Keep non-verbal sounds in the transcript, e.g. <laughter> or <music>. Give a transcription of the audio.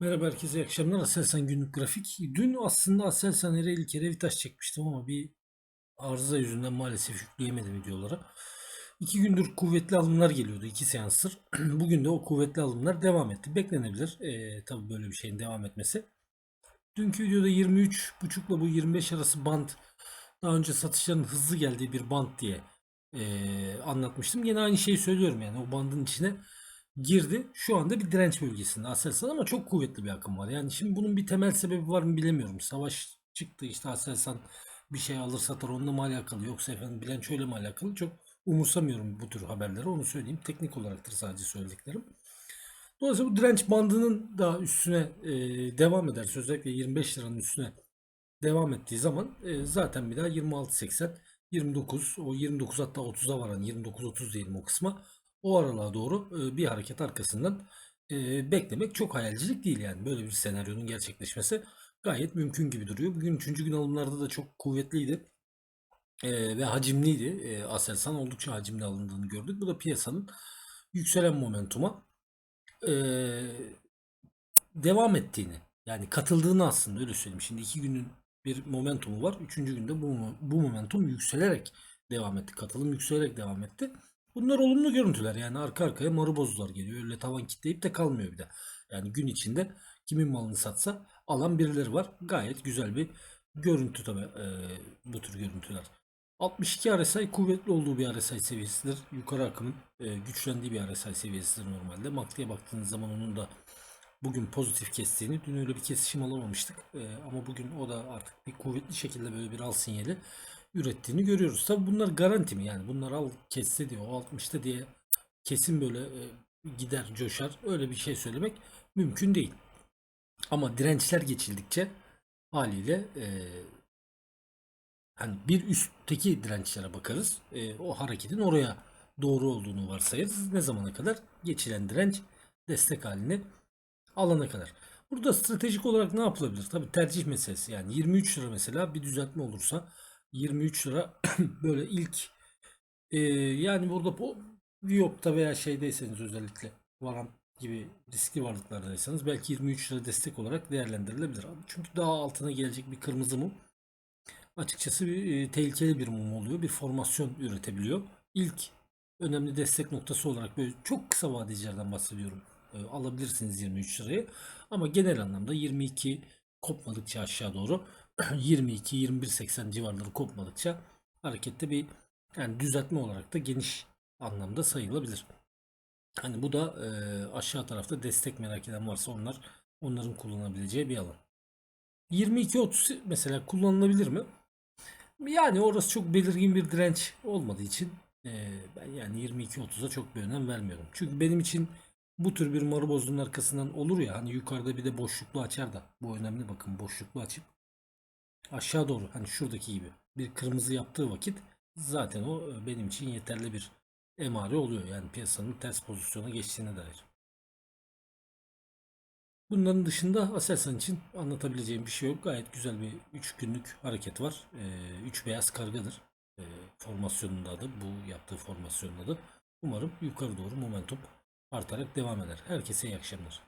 Merhaba herkese, iyi akşamlar. Aselsan günlük grafik. Dün aslında Aselsan Ereğli kere vitaş çekmiştim ama bir arıza yüzünden maalesef yükleyemedim videolara. İki gündür kuvvetli alımlar geliyordu, iki seanstır. <clears throat> Bugün de o kuvvetli alımlar devam etti. Beklenebilir. Ee, tabii böyle bir şeyin devam etmesi. Dünkü videoda 23.5 ile bu 25 arası band daha önce satışların hızlı geldiği bir band diye ee, anlatmıştım. Yine aynı şeyi söylüyorum yani o bandın içine girdi. Şu anda bir direnç bölgesinde Aselsan ama çok kuvvetli bir akım var. Yani şimdi bunun bir temel sebebi var mı bilemiyorum. Savaş çıktı işte Aselsan bir şey alır satar onunla mı alakalı yoksa efendim bilançoyla mı alakalı çok umursamıyorum bu tür haberleri onu söyleyeyim. Teknik olaraktır sadece söylediklerim. Dolayısıyla bu direnç bandının da üstüne e, devam ederse özellikle 25 liranın üstüne devam ettiği zaman e, zaten bir daha 26.80 29 o 29 hatta 30'a varan 29-30 diyelim o kısma o aralığa doğru bir hareket arkasından beklemek çok hayalcilik değil yani böyle bir senaryonun gerçekleşmesi gayet mümkün gibi duruyor. Bugün 3. gün alımlarda da çok kuvvetliydi ve hacimliydi. Aselsan oldukça hacimli alındığını gördük. Bu da piyasanın yükselen momentuma devam ettiğini yani katıldığını aslında öyle söyleyeyim. Şimdi iki günün bir momentumu var. Üçüncü günde bu, bu momentum yükselerek devam etti. Katılım yükselerek devam etti. Bunlar olumlu görüntüler. Yani arka arkaya marubozlar geliyor. Öyle tavan kitleyip de kalmıyor bir de. Yani gün içinde kimin malını satsa alan birileri var. Gayet güzel bir görüntü tabi bu tür görüntüler. 62 RSI kuvvetli olduğu bir RSI seviyesidir. Yukarı akımın e, güçlendiği bir RSI seviyesidir normalde. MACD'ye baktığınız zaman onun da bugün pozitif kestiğini, dün öyle bir kesişim alamamıştık. E, ama bugün o da artık bir kuvvetli şekilde böyle bir al sinyali ürettiğini görüyoruz. Tabi bunlar garanti mi yani bunlar al kesse diye o 60'ta diye kesin böyle e, gider coşar öyle bir şey söylemek mümkün değil. Ama dirençler geçildikçe haliyle e, hani bir üstteki dirençlere bakarız. E, o hareketin oraya doğru olduğunu varsayarız. Ne zamana kadar? Geçilen direnç destek halini alana kadar. Burada stratejik olarak ne yapılabilir? Tabii tercih meselesi. Yani 23 lira mesela bir düzeltme olursa 23 lira <clears throat> böyle ilk e, yani burada bu Viyop'ta veya şeydeyseniz özellikle Varan gibi riskli varlıklardaysanız belki 23 lira destek olarak değerlendirilebilir. Çünkü daha altına gelecek bir kırmızı mum açıkçası bir e, tehlikeli bir mum oluyor. Bir formasyon üretebiliyor. İlk önemli destek noktası olarak böyle çok kısa vadecilerden bahsediyorum. E, alabilirsiniz 23 lirayı. Ama genel anlamda 22 kopmadıkça aşağı doğru <clears throat> 22-21-80 civarları kopmadıkça harekette bir yani düzeltme olarak da geniş anlamda sayılabilir. Hani bu da e, aşağı tarafta destek merak eden varsa onlar onların kullanabileceği bir alan. 22-30 mesela kullanılabilir mi? Yani orası çok belirgin bir direnç olmadığı için e, ben yani 22-30'a çok bir önem vermiyorum. Çünkü benim için bu tür bir marubozun arkasından olur ya hani yukarıda bir de boşluklu açar da bu önemli bakın boşluklu açıp aşağı doğru hani şuradaki gibi bir kırmızı yaptığı vakit zaten o e, benim için yeterli bir emare oluyor. Yani piyasanın ters pozisyona geçtiğine dair. Bunların dışında Aselsan için anlatabileceğim bir şey yok. Gayet güzel bir 3 günlük hareket var. 3 ee, beyaz kargadır. Ee, formasyonunda adı. Bu yaptığı formasyonun adı. Umarım yukarı doğru momentum artarak devam eder. Herkese iyi akşamlar.